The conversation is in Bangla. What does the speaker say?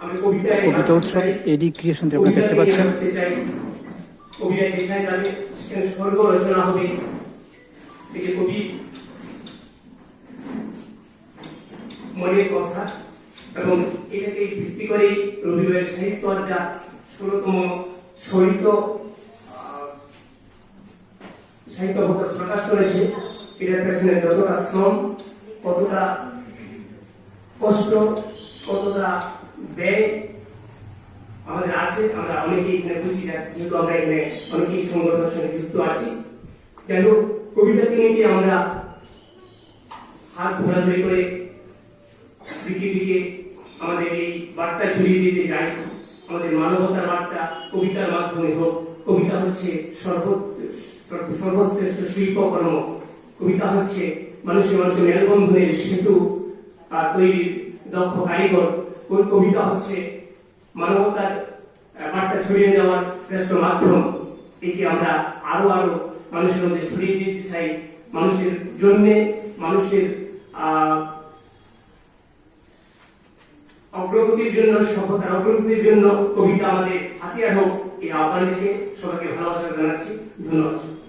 কবিতা উৎসব এডি ক্রিয়েশন আপনারা দেখতে পাচ্ছেন। মনের কথা এবং এটাকে ভিত্তি করে রবিবারের সাহিত্য আড্ডা ষোলতম সাহিত্য অবতার প্রকাশ করেছে। এটার পেছনে যতটা শ্রম, কতটা কষ্ট, কতটা ব্যয় আমাদের আছে, আমরা অনেকেই এখানে বুঝি না, যেহেতু আমরা এখানে অনেকেই সংগঠনের সঙ্গে যুক্ত আছি। যাই হোক কবিতাকে নিয়ে আমরা হাত ধরাধরি করে দিকে দিকে আমাদের এই বার্তা ছড়িয়ে দিতে যাই আমাদের মানবতার বার্তা কবিতার মাধ্যমে হোক। কবিতা হচ্ছে সর্ব সর্ব- সর্বশ্রেষ্ঠ শিল্পকর্ম। কবিতা হচ্ছে মানুষের মানুষের মেলবন্ধনের সেতু তৈরির দক্ষ কারিগর ওই কবিতা হচ্ছে। মানবতার বার্তা ছড়িয়ে দেওয়ার শ্রেষ্ঠ মাধ্যম। একে আমরা আরও আরও মানুষের মধ্যে ছড়িয়ে দিতে চাই। মানুষের জন্যে, মানুষের অগ্রগতির জন্য সভ্যতার অগ্রগতির জন্য কবিতা আমাদের হাতিয়ার হোক। এই আহ্বান সবাইকে ভালোবাসা জানাচ্ছি। ধন্যবাদ।